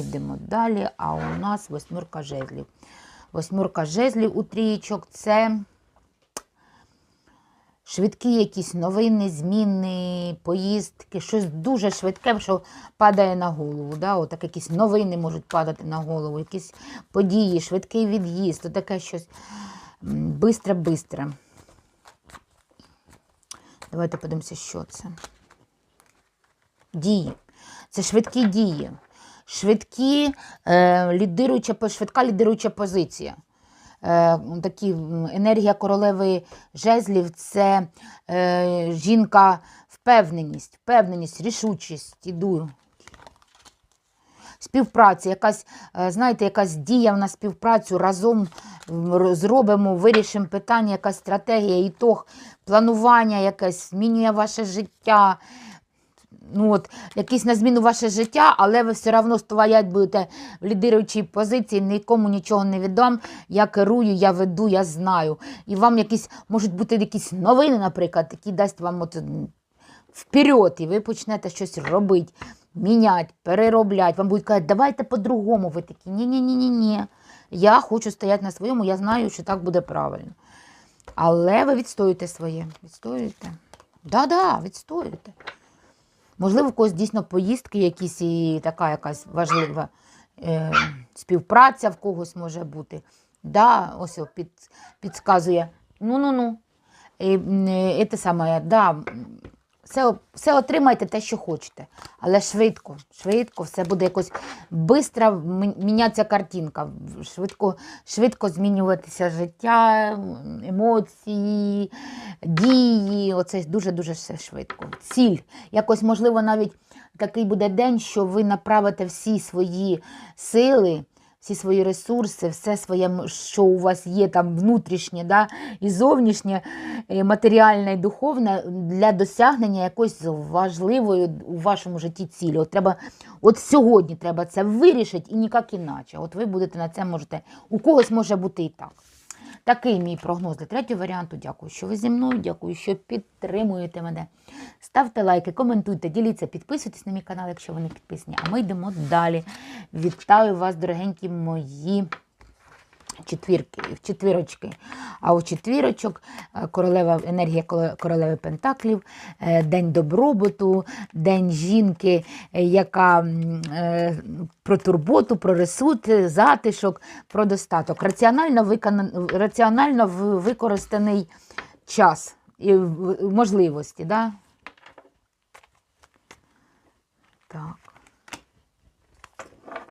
Йдемо далі, а у нас восьмірка жезлів. Восьмірка жезлів у трієчок це швидкі якісь новини, зміни, поїздки, щось дуже швидке, що падає на голову. Да? Отак якісь новини можуть падати на голову, якісь події, швидкий від'їзд, отаке щось бистре-бистре. Давайте подивимося, що це. Дії. Це швидкі дії. Швидкі, е, лідируюча, швидка лідируюча позиція. Е, такі енергія королеви жезлів це е, жінка впевненість, впевненість, рішучість. Іду. Співпраця, якась, е, знаєте, якась дія на співпрацю разом зробимо, вирішимо питання, якась стратегія, ітог, планування якесь, змінює ваше життя. Ну, от, якийсь на зміну ваше життя, але ви все одно стоять будете в лідируючій позиції, нікому нічого не віддам. Я керую, я веду, я знаю. І вам якісь можуть бути якісь новини, наприклад, які дасть вам от, вперед, і ви почнете щось робити, міняти, переробляти. Вам будуть казати, давайте по-другому. Ви такі, ні-ні-ні-ні. Я хочу стояти на своєму, я знаю, що так буде правильно. Але ви відстоюєте своє. Відстоюєте. Да-да, відстоюєте. Можливо, у когось дійсно поїздки якісь і така якась важлива е, співпраця в когось може бути. Да, ось під, підказує. Ну-ну-ну. Е, те саме, да, все, все отримайте те, що хочете. Але швидко, швидко, все буде якось швидко мінятися картинка, швидко, швидко змінюватися життя, емоції, дії. Оце дуже-дуже все швидко. Ціль. Якось, можливо, навіть такий буде день, що ви направите всі свої сили. Всі свої ресурси, все своє, що у вас є там внутрішнє да, і зовнішнє, і матеріальне і духовне для досягнення якоїсь важливої у вашому житті цілі. От треба, от сьогодні треба це вирішити і ніяк іначе. От ви будете на це можете. У когось може бути і так. Такий мій прогноз для третього варіанту. Дякую, що ви зі мною. Дякую, що підтримуєте мене. Ставте лайки, коментуйте, діліться, підписуйтесь на мій канал, якщо ви не підписані. А ми йдемо далі. Вітаю вас, дорогенькі мої четвірки, в четвірочки. А у четвірочок е, королева енергія королеви Пентаклів, е, день добробуту, день жінки, е, яка про турботу, про ресурс, затишок, про достаток. Раціонально, виконан, раціонально використаний час і можливості. Да? Так.